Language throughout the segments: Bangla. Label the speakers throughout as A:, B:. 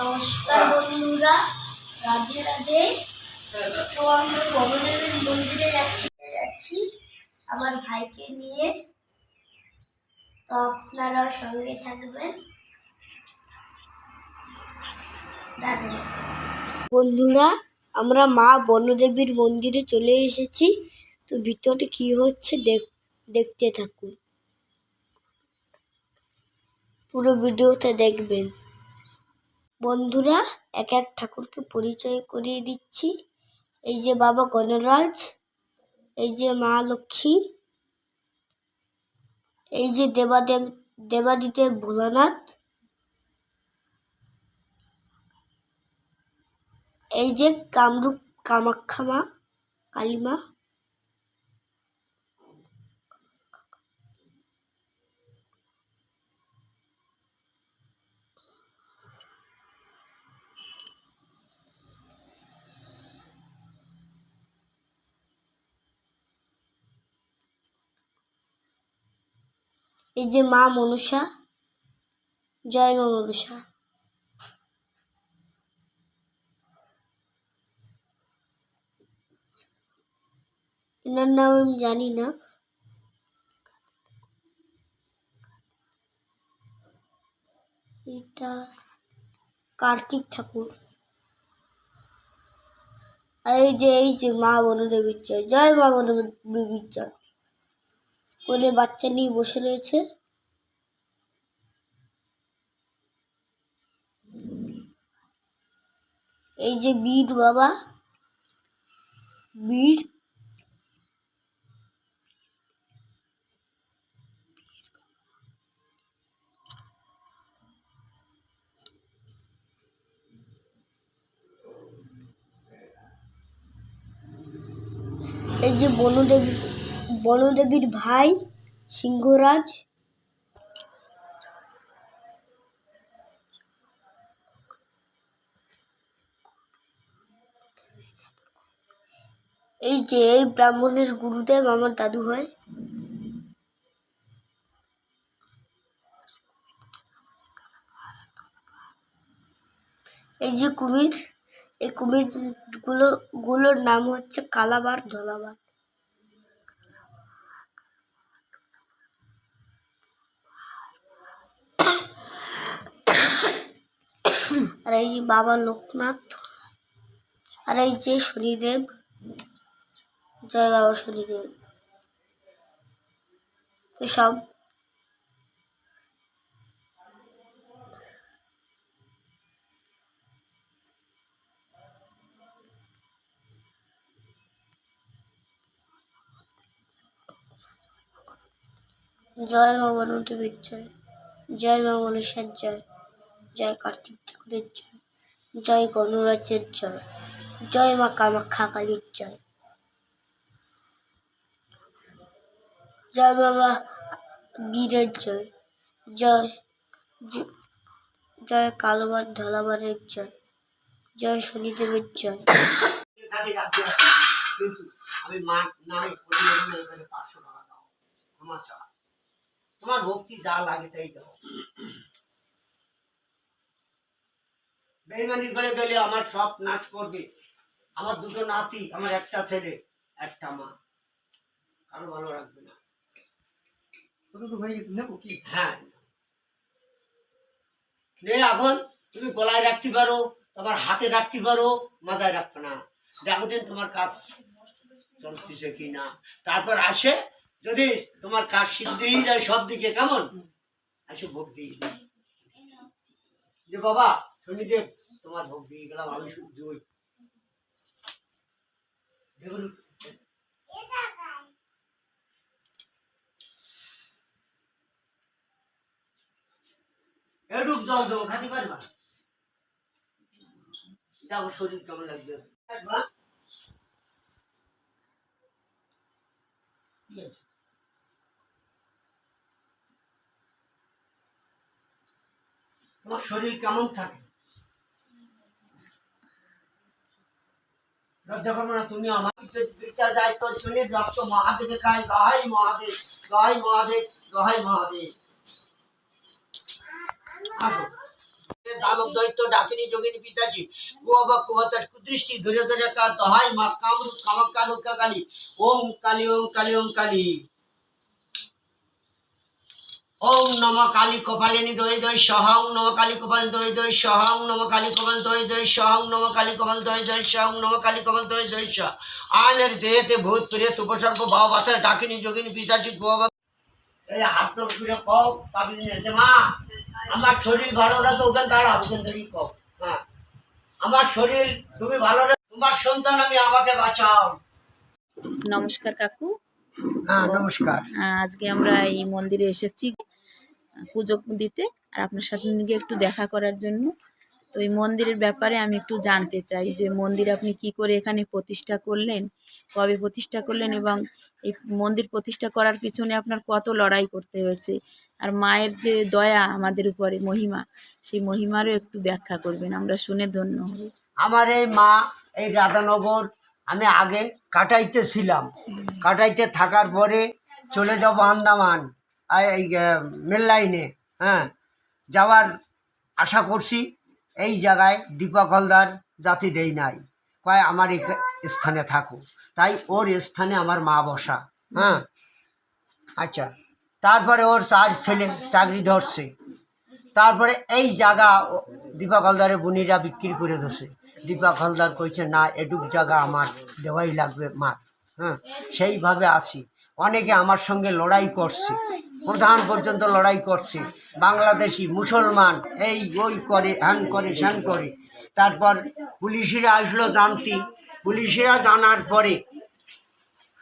A: নমস্কার বন্ধুরা, রাধে রাধে। তো আমরা গণদেবের মন্দিরে যাচ্ছি। যাচ্ছি। আমার ভাইকে নিয়ে। তো আপনারা সঙ্গে থাকবেন। বন্ধুরা, আমরা মা বনদেবীর মন্দিরে চলে এসেছি। তো ভিতরে কি হচ্ছে দেখ, দেখতে থাকুন। পুরো ভিডিওতে দেখবেন। বন্ধুরা এক এক ঠাকুরকে পরিচয় করিয়ে দিচ্ছি। এই যে বাবা গণরাজ, এই যে মা লক্ষ্মী, এই যে দেবাদেব দেবাদিদেব ভোলানাথ, এই যে কামরূপ কামাখ্যা মা কালীমা এই যে মা মনুষা, জয় মা মনুষা। এনার নাম আমি জানি না। এটা কার্তিক ঠাকুর। এই যে এই যে মা বনদেবীর জয় জয় মা বনদেবীর জয়। করে বাচ্চা নিয়ে বসে রয়েছে। এই যে বীর বাবা বীর। এই যে বনদেবী বনদেবীর ভাই সিংহরাজ। এই যে, এই ব্রাহ্মণের গুরুদেব আমার দাদু হয়। এই যে কুমির, এই কুমিরগুলো গুলোর নাম হচ্ছে কালাবার ধলাবার। আর এই যে বাবা লোকনাথ, আর এই যে শনিদেব। জয় বাবা শনিদেব। সব জয় বনদেবীর জয়। মনসার জয়। জয় কার্তিক ঠাকুরের জয়। জয় গণরাজ্যের জয়। জয় মা কামাখ্যা কালীর জয়। জয় বাবা বীরের জয়। জয় জয় কালোবার ঢালাবারের জয়। জয় শনিদেবের জয়।
B: মা আমার ভক্তি যা লাগে তাই দাও। বেইমানি করে গেলে আমার সব নাচ করবে। আমার দুটো নাতি আমার একটা ছেলে একটা মা। কারও ভালো রাখবে না।
C: তো হয়ে
B: নে এখন তুমি গলায় রাখতে পারো তোমার হাতে রাখতে পারো মাথায় রাখবে না। দেখো দিন তোমার কাজ চলতেছে কি না তারপর আসে যদি তোমার কাজ সিদ্ধ হয়ে যায় সব দিকে কেমন? আসে ভোগ দিয়ে। যে বাবা শনিদেব তোমার ভোগ দিয়ে গেলাম আমি দেখুন জল দেবো খাতে পারবা? শরীর কেমন লাগবে? ঠিক আছে। তোমার শরীর কেমন থাকে? লজ্জা করব না, তুমি আমার বিচার দায়িত্ব শুনে রক্ত মহাদেবে খায় দহাই মহাদেব দহাই মহাদেব দহাই মহাদেব। আসো। ধরে ধরে কা দহাই মা কামরূপ কামাক্কা কালী ওম কালী ওম কালী ওম কালী। ওম নম কালী কপালিনী দই দই সহং নম কালী কপাল দই দই সহং নম কালী কপাল দই দই সহং নম কালী কপাল দই দই সহং নম কালী কপাল দই দই স আনের দেহেতে ভূত প্রেত উপসর্গ ভাব বাতাস ডাকিনী যোগিনী পিতাজি কুয়াবাক এই হাত তোর করে কও পাবি যে মা। আমার শরীর ভালো না তো ওখানে দাঁড়া ওখান থেকেই কও। হ্যাঁ আমার শরীর তুমি ভালো না তোমার সন্তান আমি আমাকে বাঁচাও।
D: নমস্কার কাকু।
B: হ্যাঁ নমস্কার।
D: আজকে আমরা এই মন্দিরে এসেছি। পুজো দিতে আর আপনার সাথে গিয়ে একটু দেখা করার জন্য। তো এই মন্দিরের ব্যাপারে আমি একটু জানতে চাই যে মন্দির আপনি কি করে এখানে প্রতিষ্ঠা করলেন, কবে প্রতিষ্ঠা করলেন এবং এই মন্দির প্রতিষ্ঠা করার পিছনে আপনার কত লড়াই করতে হয়েছে? আর মায়ের যে দয়া আমাদের উপরে, মহিমা, সেই মহিমারও একটু ব্যাখ্যা করবেন, আমরা শুনে ধন্য হব
B: আমার এই মা, এই রাধানগর, আমি আগে কাটাইতে ছিলাম কাটাইতে থাকার পরে চলে যাব আন্দামান। মেল লাইনে হ্যাঁ যাওয়ার আশা করছি এই জায়গায় দীপক হলদার জাতি দেই নাই। কয়, আমার স্থানে থাকো। তাই ওর স্থানে আমার মা বসা হ্যাঁ। আচ্ছা তারপরে ওর চার ছেলে চাকরি ধরছে। তারপরে এই জায়গা দীপক হালদারের বুনিরা বিক্রি করে দিছে। দীপক হলদার কইছে, না, এটুক জায়গা আমার দেওয়াই লাগবে মার হ্যাঁ। সেইভাবে আছি। অনেকে আমার সঙ্গে লড়াই করছে। প্রধান পর্যন্ত লড়াই করছে। বাংলাদেশি, মুসলমান, এই, ওই করে হ্যান করে, স্যান করে। তারপর পুলিশরা আসলো জানতি। পুলিশরা জানার পরে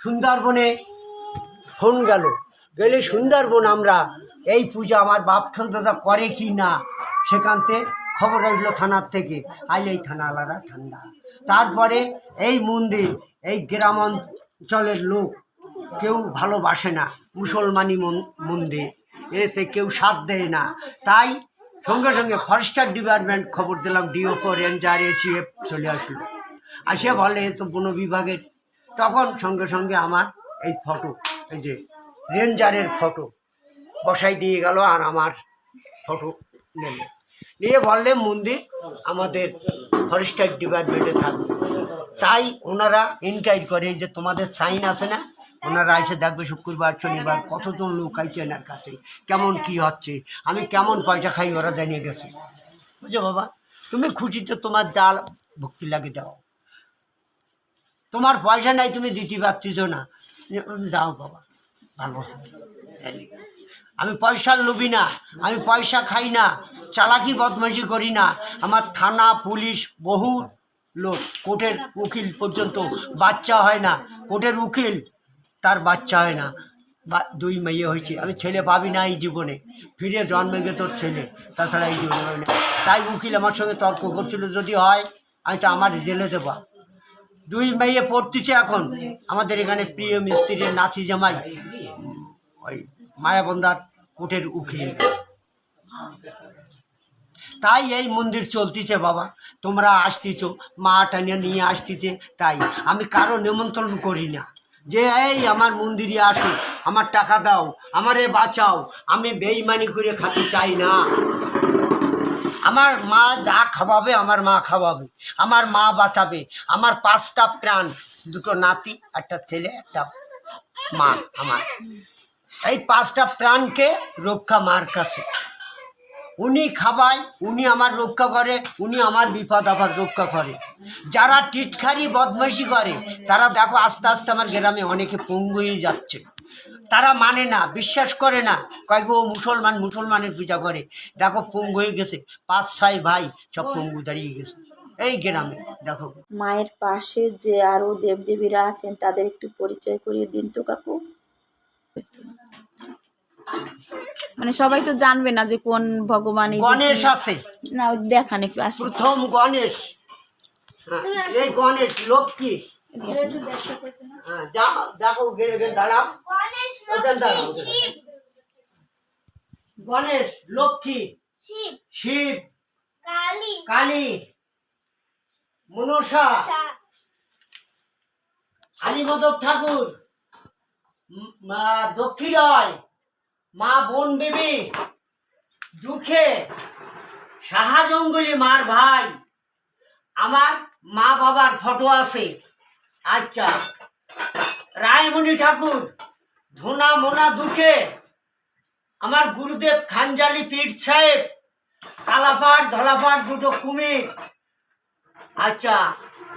B: সুন্দরবনে ফোন গেল। গেলে সুন্দরবন আমরা এই পূজা আমার বাপ দাদা করে কি না সেখানতে খবর আসলো থানার থেকে। আইলে এই থানাওয়ালারা ঠান্ডা। তারপরে এই মন্দির, এই গ্রাম অঞ্চলের লোক কেউ ভালোবাসে না মুসলমানি মন- মন্দির। এতে কেউ সাথ দেয় না। তাই সঙ্গে সঙ্গে ফরেস্টার ডিপার্টমেন্ট খবর দিলাম ডিওপো রেঞ্জার এসিএফ চলে আসলো। আসে বলে তো বন বিভাগের। তখন সঙ্গে সঙ্গে আমার এই ফটো এই যে রেঞ্জারের ফটো বসাই দিয়ে গেল আর আমার ফটো নিলে। নিয়ে বললে, মন্দির আমাদের ফরেস্টার ডিপার্টমেন্টে থাকবে। তাই ওনারা ইনকোয়ারি করে যে তোমাদের সাইন আছে না? ওনারা এসে দেখবে শুক্রবার, শনিবার কতজন লোক আইছে এনার কাছে, কেমন কি হচ্ছে, আমি কেমন পয়সা খাই ওরা জানিয়ে গেছে। বুঝছ বাবা? তুমি খুশিতে তোমার জাল ভক্তি লাগে যাও তোমার পয়সা নাই, তুমি দিতে পারতিস না। যাও বাবা, ভালো। আমি পয়সার লোভি না, আমি পয়সা খাই না, চালাকি বদমাইশি করি না। আমার থানা, পুলিশ, বহু লোক, কোর্টের উকিল পর্যন্ত বাচ্চা হয় না, কোর্টের উকিল তার বাচ্চা হয় না। বা দুই মেয়ে হয়েছে। আমি ছেলে পাবি না এই জীবনে। ফিরে জন্মে গে তোর ছেলে। তাছাড়া এই জীবনে হবে না। তাই উকিল আমার সঙ্গে তর্ক করছিল, যদি হয়, আমি তো আমার জেলে দেবা। দুই মেয়ে পড়তেছে এখন। আমাদের এখানে প্রিয় মিস্ত্রির নাতি জামাই। ওই মায়াবন্দার কোটের উকিল। তাই এই মন্দির চলতিছে বাবা। তোমরা আসতিছ, মা টানিয়ে নিয়ে আসতেছে, তাই। আমি কারও নিমন্ত্রণ করি না। যে, এই, আমার মন্দিরে আসো, আমার টাকা দাও, আমারে বাঁচাও, আমি বেইমানি করে খাতে চাই না। আমার মা যা খাওয়াবে, আমার মা খাওয়াবে, আমার মা বাঁচাবে, আমার পাঁচটা প্রাণ, দুটো নাতি, একটা ছেলে, একটা মা আমার। এই পাঁচটা প্রাণকে রক্ষা মার কাছে। উনি খাবায়, উনি আমার রক্ষা করে, উনি আমার বিপদ আপদ রক্ষা করে। যারা টিটখারি বদমাইশি করে, তারা দেখো আস্তে আস্তে আমার গ্রামে অনেকে পঙ্গু হয়ে যাচ্ছে। তারা মানে না, বিশ্বাস করে না। কয়েক ও মুসলমান মুসলমানের পূজা করে। দেখো পঙ্গু হয়ে গেছে। পাঁচ ছয় ভাই সব পঙ্গু দাঁড়িয়ে গেছে। এই গ্রামে, দেখো।
D: মায়ের পাশে যে আরও দেবদেবীরা আছেন, তাদের একটু পরিচয় করিয়ে দিন তো কাকু। মানে সবাই তো জানবে না যে কোন ভগবান
B: গণেশ আছে।
D: না দেখান একটু আসি।
B: প্রথম গণেশ। হ্যাঁ, এই গণেশ লক্ষ্মী হ্যাঁ দেখো দাঁড়াও।
A: গণেশ
B: লক্ষ্মী
A: শিব।
B: শিব।
A: কালী।
B: কালী। মনসা। আলিমদব ঠাকুর। দক্ষিণয়। মা বোন দেবী দুঃখে সাহা জঙ্গলি মার ভাই, আমার মা বাবার ফটো আছে। আচ্ছা রায়মণি ঠাকুর, ধোনা মোনা দুঃখে আমার গুরুদেব খানজালি পীর সাহেব কালাপাট ধলাপাট দুটো কুমির। আচ্ছা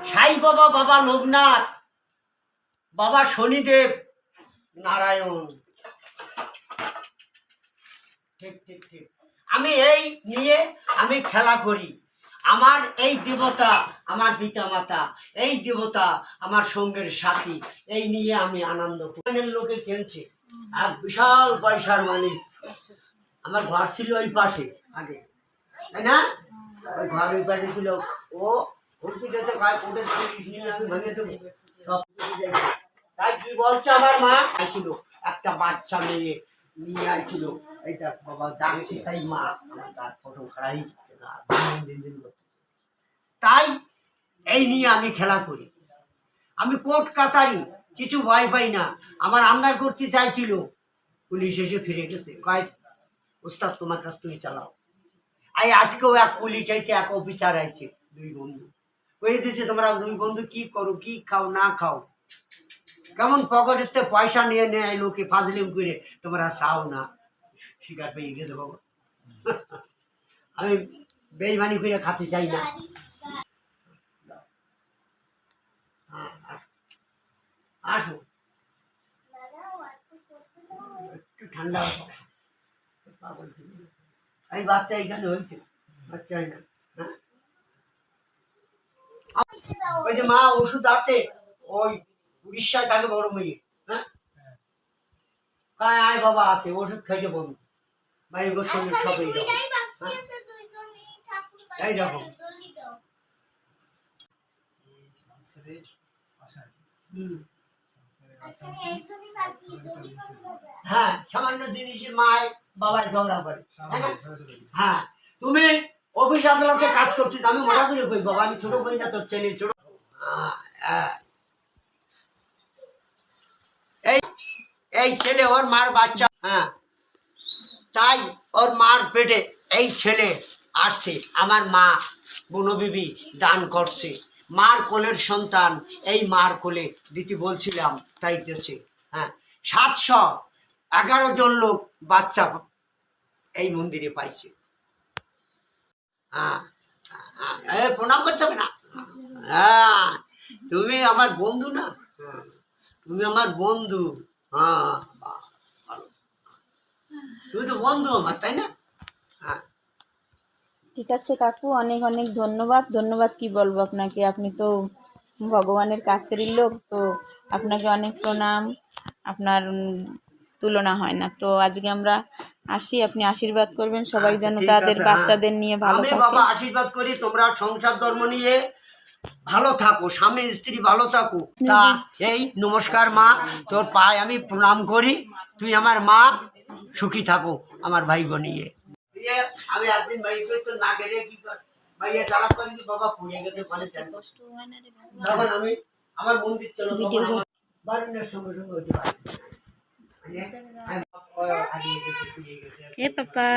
B: সাই বাবা বাবা লোকনাথ, বাবা শনিদেব, নারায়ণ। ঠিক ঠিক ঠিক। আমি এই নিয়ে আমি খেলা করি। আমার এই দেবতা আমার পিতা মাতা এই দেবতা আমার সঙ্গের সাথী, এই নিয়ে আমি আনন্দ করি। লোকে কিনছে, আর বিশাল পয়সার মালিক। আমার ঘর ছিল ওই পাশে, আগে। তাই না? ওই ঘর ওই পাশে ছিল। ও ভর্তি গেছে পুলিশ নিয়ে আমি ভেঙে দেবো। সব তাই কি বলছে আমার মা? ছিল একটা বাচ্চা মেয়ে নিয়ে আইছিল। এইটা বাবা জানছি তাই মা আমার দিচ্ছে না, দিন দিন তাই এই নিয়ে আমি খেলা করি। আমি কোর্ট কাছারি, কিছু ভয় পাই না। আমার আন্দাজ করতে চাইছিল, পুলিশ এসে ফিরে গেছে। কয়, ওস্তাদ, তোমার কাছ তুমি চালাও। আই, আজকেও এক পুলিশ আইছে, এক অফিসার আইছে, দুই বন্ধু। কয়ে দিয়েছে তোমরা দুই বন্ধু কি করো, কি খাও, না খাও? কেমন পকেটেতে পয়সা নিয়ে নেয় লোকে ফাজলিম করে তোমরা চাও না। শিকার পেয়ে গেছে বাবা। আমি বেইমানি করে খাতে চাই না। হ্যাঁ, আসো। একটু ঠান্ডা তুমি। বাচ্চা এখানে হয়েছে। বাচ্চা না হ্যাঁ? ওই যে মা ওষুধ আছে। ওই উড়িষ্যায় থাকে বড় মেয়ে। হ্যাঁ। আয় বাবা আছে। ওষুধ খাইতে বন্ধু। ভাই ওর সঙ্গে সবাই যাব এই দেখো
C: ছেলে আশা
B: হুম। হ্যাঁ সামান্য জিনিসে মায় বাবার ঝগড়া করে হ্যাঁ তুমি অফিস আদালতে কাজ করছিস আমি মোটা করে কই বাবা আমি ছোট কই না তোর ছেলে ছোট। এই এই ছেলে ওর মার বাচ্চা হ্যাঁ। তাই ওর মার পেটে এই ছেলে আসছে। আমার মা বনবিবি দান করছে। মার কোলের সন্তান এই মার কোলে দিতে বলছিলাম তাই দেশে হ্যাঁ সাতশো এগারো জন লোক বাচ্চা এই মন্দিরে পাইছে। হ্যাঁ হ্যাঁ, প্রণাম করতে হবে না? হ্যাঁ তুমি আমার বন্ধু না? হ্যাঁ, তুমি আমার বন্ধু। হ্যাঁ। তুমি তো বন্ধু আমার তাই না? হ্যাঁ।
D: ঠিক আছে কাকু অনেক অনেক ধন্যবাদ। ধন্যবাদ কি বলব আপনাকে? আপনি তো ভগবানের কাছেরই লোক তো আপনাকে অনেক প্রণাম। আপনার তুলনা হয় না। তো আজকে আমরা আসি আপনি আশীর্বাদ করবেন সবাই যেন তাদের বাচ্চাদের নিয়ে ভালো
B: আমি বাবা আশীর্বাদ করি তোমরা সংসার ধর্ম নিয়ে ভালো থাকো স্বামী স্ত্রী ভালো থাকো। তা এই নমস্কার মা তোর পায়ে আমি প্রণাম করি। তুই আমার মা সুখী থাকো আমার ভাই নিয়ে। আমি একদিন ভাই কই তো না কেড়ে কি কর? ভাইয়া চালাক করি কি বাবা পুড়িয়ে গেছে মানে তখন আমি আমার মন্দির চলো বারুণের সঙ্গে সঙ্গে হতে পারে।
D: এ পাপা।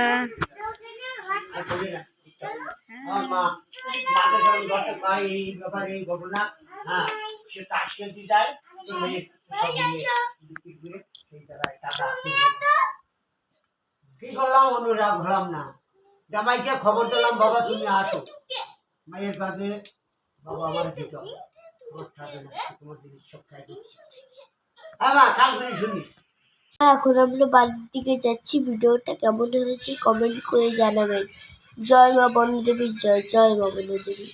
B: বলি ঘটনা। হ্যাঁ সে তাস খেলতে যায় কি করলাম, অনুরাগ? হলাম না। জামাইকে খবর দিলাম, বাবা, তুমি আসো। মায়ের বাবা আমার দিতে হ্যাঁ শুনিস
A: এখন আমরা বাড়ির দিকে যাচ্ছি। ভিডিওটা কেমন হয়েছে কমেন্ট করে জানাবেন। জয় মা বনদেবী, জয় জয় মা বনদেবী।